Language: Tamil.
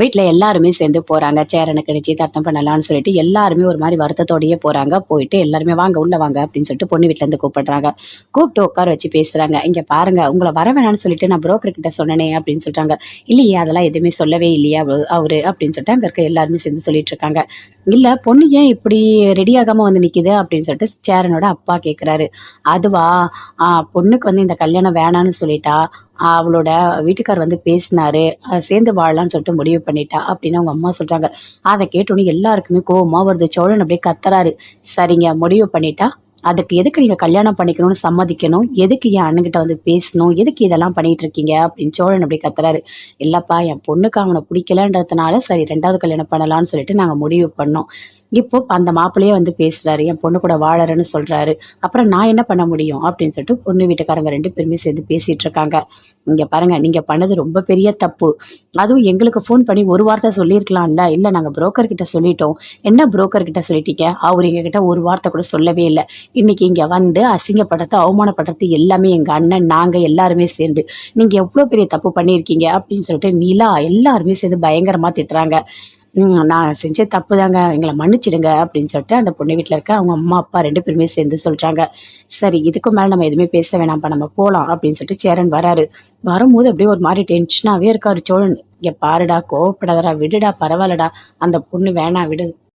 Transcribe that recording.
வீட்டில் எல்லாருமே சேர்ந்து போகிறாங்க சேரனுக்கு நிச்சயதார்த்தம் பண்ணலாம்னு சொல்லிட்டு எல்லாருமே ஒரு மாதிரி வருத்தத்தோடயே போகிறாங்க போயிட்டு எல்லாருமே வாங்க உள்ளே வாங்க அப்படின்னு சொல்லிட்டு பொண்ணு வீட்டிலேருந்து கூப்பிடுறாங்க. கூப்பிட்டு உட்கார வச்சு பேசுகிறாங்க இங்கே பாருங்க உங்களை வர வேணாம்னு சொல்லிட்டு நான் ப்ரோக்கர் கிட்ட சொன்னனே அப்படின்னு சொல்கிறாங்க இல்லையே அதெல்லாம் எதுவுமே சொல்லவே இல்லையா அவர் அவரு அப்படின்னு சொல்லிட்டு அங்கே இருக்க எல்லாருமே சேர்ந்து சொல்லிட்டு இருக்காங்க. இல்லை பொண்ணு ஏன் இப்படி ரெடி ஆகாமல் வந்து நிற்கிது அப்படின்னு சொல்லிட்டு சேரனோட அப்பா கேட்குறாரு அதுவா? ஆ, பொண்ணுக்கு வந்து இந்த கல்யாணம் வேணான்னு சொல்லிட்டா. அவளோட வீட்டுக்கார் வந்து பேசினாரு. சேர்ந்து வாழலாம்னு சொல்லிட்டு முடிவு பண்ணிட்டா அப்படின்னு அவங்க அம்மா சொல்கிறாங்க அதை கேட்டோன்னே எல்லாருக்குமே கோபமாக வருது. சோழன் அப்படியே கத்துறாரு. சரிங்க முடிவு பண்ணிட்டா. அதுக்கு எதுக்கு நீங்கள் கல்யாணம் பண்ணிக்கணும்னு சம்மதிக்கணும்? எதுக்கு என் அண்ணன்கிட்ட வந்து பேசணும்? எதுக்கு இதெல்லாம் பண்ணிட்டு இருக்கீங்க அப்படின்னு சோழன் அப்படி கத்துறாரு. இல்லைப்பா என் பொண்ணுக்கு அவனை பிடிக்கலன்றதுனால சரி ரெண்டாவது கல்யாணம் பண்ணலாம்னு சொல்லிட்டு நாங்கள் முடிவு பண்ணோம். இப்போ அந்த மாப்பிள்ளையே வந்து பேசுறாரு என் பொண்ணு கூட வாழறேன்னு சொல்றாரு. அப்புறம் நான் என்ன பண்ண முடியும் அப்படின்னு சொல்லிட்டு பொண்ணு வீட்டுக்காரங்க ரெண்டு பேருமே சேர்ந்து பேசிட்டு இருக்காங்க. இங்க பாருங்க நீங்க பண்ணது ரொம்ப பெரிய தப்பு. அதுவும் எங்களுக்கு ஃபோன் பண்ணி ஒரு வார்த்தை சொல்லியிருக்கலாம்ல? இல்ல நாங்க புரோக்கர் கிட்ட சொல்லிட்டோம். என்ன புரோக்கர் கிட்ட சொல்லிட்டீங்க? அவர் எங்ககிட்ட ஒரு வார்த்தை கூட சொல்லவே இல்லை. இன்னைக்கு இங்க வந்து அசிங்கப்படுறது அவமானப்படுறது எல்லாமே எங்க அண்ணன் நாங்க எல்லாருமே சேர்ந்து. நீங்க எவ்வளவு பெரிய தப்பு பண்ணியிருக்கீங்க அப்படின்னு சொல்லிட்டு நிலா எல்லாருமே சேர்ந்து பயங்கரமா திட்டுறாங்க. நான் செஞ்ச தப்பு தாங்க எங்களை மன்னிச்சிடுங்க அப்படின்னு சொல்லிட்டு அந்த பொண்ணு வீட்டில் இருக்க அவங்க அம்மா அப்பா ரெண்டு பேருமே சேர்ந்து சொல்கிறாங்க சரி இதுக்கு மேலே நம்ம எதுவுமே பேச வேணாம்ப்பா நம்ம போகலாம் அப்படின்னு சொல்லிட்டு சேரன் வராரு. வரும்போது அப்படியே ஒரு மாதிரி டென்ஷனாகவே இருக்காரு சோழன். இங்கே பாருடா கோவப்படாதடா விடுடா பரவாயில்லடா. அந்த பொண்ணு வேணாம் விடு.